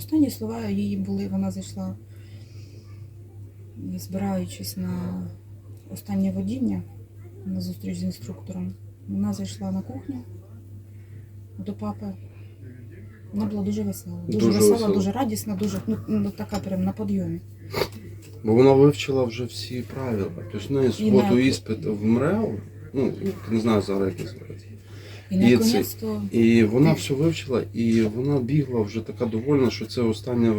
Останні слова її були, вона зайшла, збираючись на останнє водіння на зустріч з інструктором. Вона зайшла на кухню до папи. Вона була дуже весела. Дуже, Дуже весела, весела. дуже радісна, дуже ну, ну, така прям на підйомі. Бо вона вивчила вже всі правила. Тобто в неї суботу іспит в МРЕО, ну, не знаю зараз як називається. І наконець-то І вона все вивчила, і вона бігла вже така довольна, що це останнє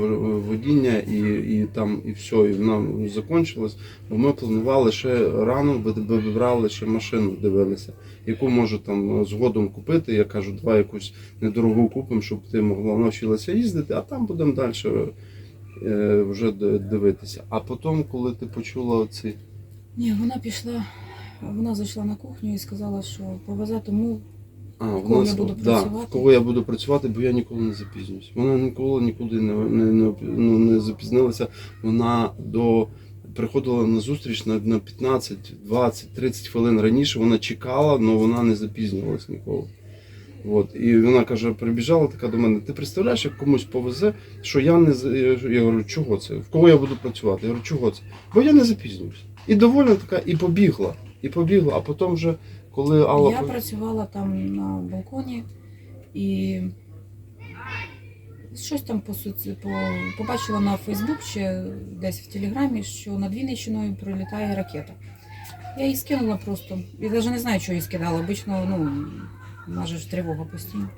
водіння, і, і там і все, і вона закінчилась. Бо ми планували ще рано, ви- ви вибрали ще машину, дивилися, яку можу там згодом купити. Я кажу, давай якусь недорогу купимо, щоб ти могла навчилася їздити, а там будемо далі е, вже дивитися. А потім, коли ти почула оці. ні, вона пішла, вона зайшла на кухню і сказала, що повезе тому, А, кого вона я буду да, працювати? кого я буду працювати, бо я ніколи не запізнююсь. Вона ніколи нікуди не, не, не, ну, не запізнилася. Вона до приходила на зустріч на, на 15, 20, 30 хвилин раніше. Вона чекала, але вона не запізнювалась ніколи. От. І вона каже, прибіжала така до мене, ти представляєш, як комусь повезе, що я не я говорю, чого це? В кого я буду працювати? Я говорю, чого це? Бо я не запізнююсь. І довольна така, і побігла. І побігла, а потім вже, коли Алла я працювала там на балконі і щось там по, соці- по, побачила на Фейсбук ще десь в Телеграмі, що над Вінниччиною прилітає ракета. Я її скинула просто. Я навіть не знаю, що її скидала. Обично, ну, у нас же ж тривога постійно.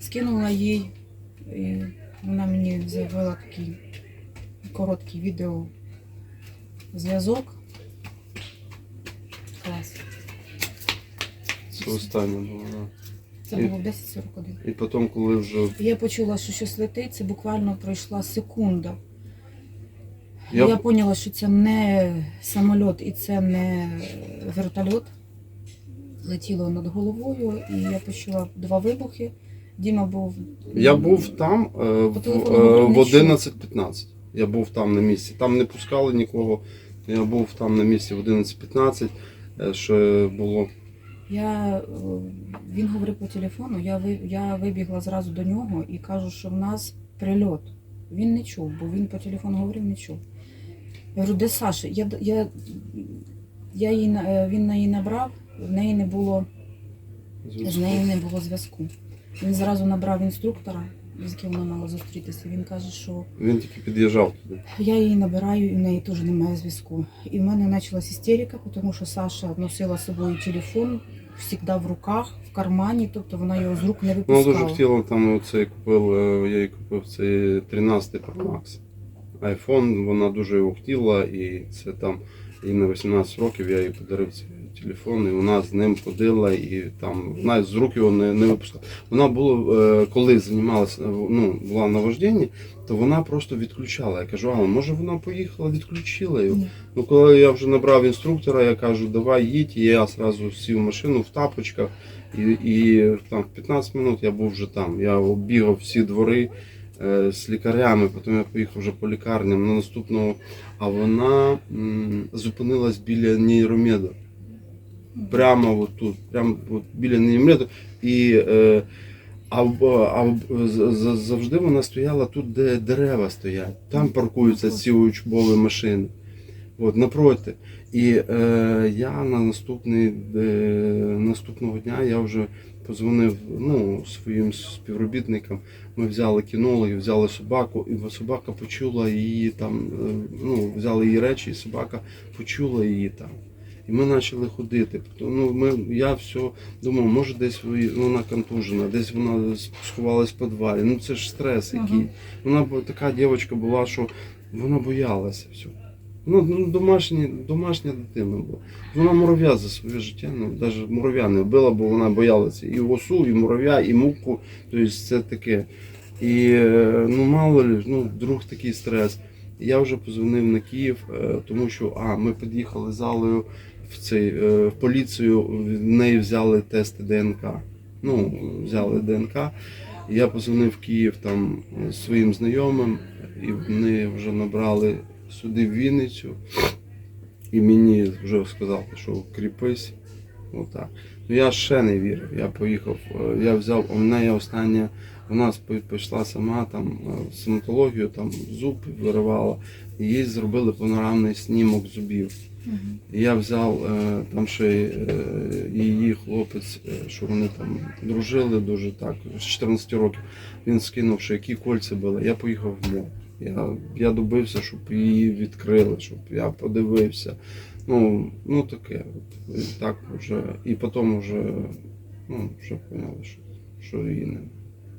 Скинула їй, і вона мені заявила такий короткий відео зв'язок. Клас. Це останнє було. да. Це І- було в 10.41. І потім, коли вже Я почула, що щось летить, це буквально пройшла секунда. Я- Я, поняла, що це не самоліт і це не вертольот. Летіло над головою, і я почула два вибухи. Діма був. я був там е, в, телефону е, в чув. 11.15. Я був там на місці. Там не пускали нікого. Я був там на місці в 11.15. е, Що було. Я, е, він говорив по телефону, я, я вибігла зразу до нього і кажу, що в нас прильот. Він не чув, бо він по телефону говорив, не чув. Я говорю, де Саша? Я, я, я її, е, він на її набрав, в неї не було, з нею не було зв'язку. Він зразу набрав інструктора, з яким вона мала зустрітися. Він каже, що Він тільки під'їжджав туди. я її набираю, і в неї теж немає зв'язку. І в мене почалась істерика, тому що Саша носила з собою телефон завжди в руках, в кармані, тобто вона його з рук не Вона випускала. дуже хотіла там оцей купив, е, я їй купив цей 13 Pro Max. iPhone, вона дуже його хотіла, і це там і на 18 років я їй подарив цей телефон, і вона з ним ходила, і там навіть з рук його не, не випускала. Вона була, е, коли займалася, ну, була на вожденні, то вона просто відключала. Я кажу, а може вона поїхала, відключила його. Ні. Ну, коли я вже набрав інструктора, я кажу, давай їдь, і я одразу сів в машину в тапочках. І, і там в 15 минут я був вже там. Я оббігав всі двори з лікарями, потім я поїхав вже по лікарням на наступного. А вона зупинилась біля нейромеду. Прямо от тут, прямо от біля нейромеду. І, е, а, а завжди вона стояла тут, де дерева стоять. Там паркуються ці учбові машини. От, напроти. І е, я на наступний, е, наступного дня я вже позвонив ну, своїм співробітникам. Ми взяли кінологів, взяли собаку, і собака почула її там, е, ну, взяли її речі, і собака почула її там. І ми почали ходити. Ну, ми, я все думав, може десь вона контужена, десь вона сховалась в підвалі. Ну це ж стрес Ага. який. Вона така дівчинка була, що вона боялася всього. Ну, ну домашня, домашня дитина була. Вона мурав'я за своє життя, ну, навіть мурав'я не вбила, бо вона боялася і осу, і мурав'я, і муку. Тобто це таке. І е, ну, мало ли, ну, вдруг такий стрес. Я вже позвонив на Київ, е, тому що а, ми під'їхали залою в цей е, в поліцію, в неї взяли тести ДНК. Ну, взяли ДНК. Я позвонив в Київ там своїм знайомим, і вони вже набрали сюди в Вінницю. І мені вже сказали, що кріпись. Отак. Ну я ще не вірив. Я поїхав, е, я взяв, у мене є остання Вона спи- пішла сама там е, в стоматологію, там зуб виривала. І їй зробили панорамний снімок зубів. І я взяв е, там ще її хлопець, що вони там дружили дуже так, з 14 років. Він скинув, що які кольця були. Я поїхав в МО. Я, я добився, щоб її відкрили, щоб я подивився. Ну, ну таке. От, і так вже. І потім вже, ну, вже поняли, що, що її не.